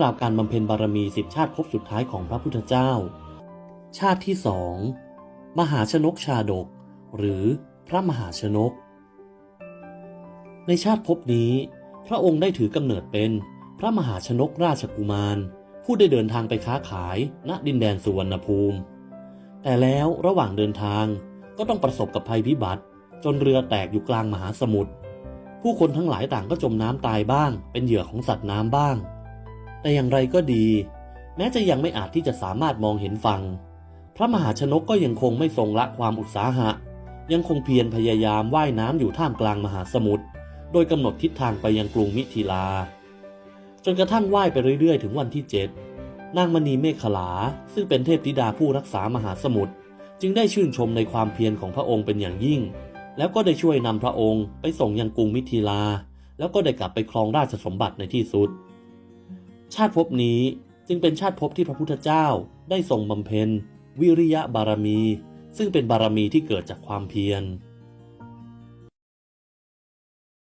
กล่าวการบำเพ็ญบารมีสิบชาติภพสุดท้ายของพระพุทธเจ้า ชาติที่สองมหาชนกชาดก หรือพระมหาชนก ในชาติภพนี้ พระองค์ได้ถือกำเนิดเป็นพระมหาชนกราชกุมาร ผู้ได้เดินทางไปค้าขายณดินแดนสุวรรณภูมิ แต่แล้วระหว่างเดินทางก็ต้องประสบกับภัยพิบัติ จนเรือแตกอยู่กลางมหาสมุทรผู้คนทั้งหลายต่างก็จมน้ำตายบ้าง เป็นเหยื่อของสัตว์น้ำบ้าง แต่อย่างไรก็ดี แม้จะยังไม่อาจที่จะสามารถมองเห็นฝั่งพระมหาชนกก็ยังคงไม่ทรงละความอุตสาหะ ยังคงเพียรพยายามว่ายน้ำอยู่ท่ามกลางมหาสมุทรโดยกำหนดทิศทางไปยังกรุงมิถิลา จนกระทั่งว่ายไปเรื่อยๆ ถึงวันที่เจ็ดนางมณีเมฆขลา ซึ่งเป็นเทพธิดาผู้รักษามหาสมุทรจึงได้ชื่นชมในความเพียรของพระองค์เป็นอย่างยิ่ง แล้วก็ได้ช่วยนำพระองค์ไปส่งยังกรุงมิถิลา แล้วก็ได้กลับไปครองราชสมบัติในที่สุด ชาติภพนี้จึงเป็นชาติภพที่พระพุทธเจ้าได้ทรงบำเพ็ญ วิริยะบารมี ซึ่งเป็นบารมีที่เกิดจากความเพียร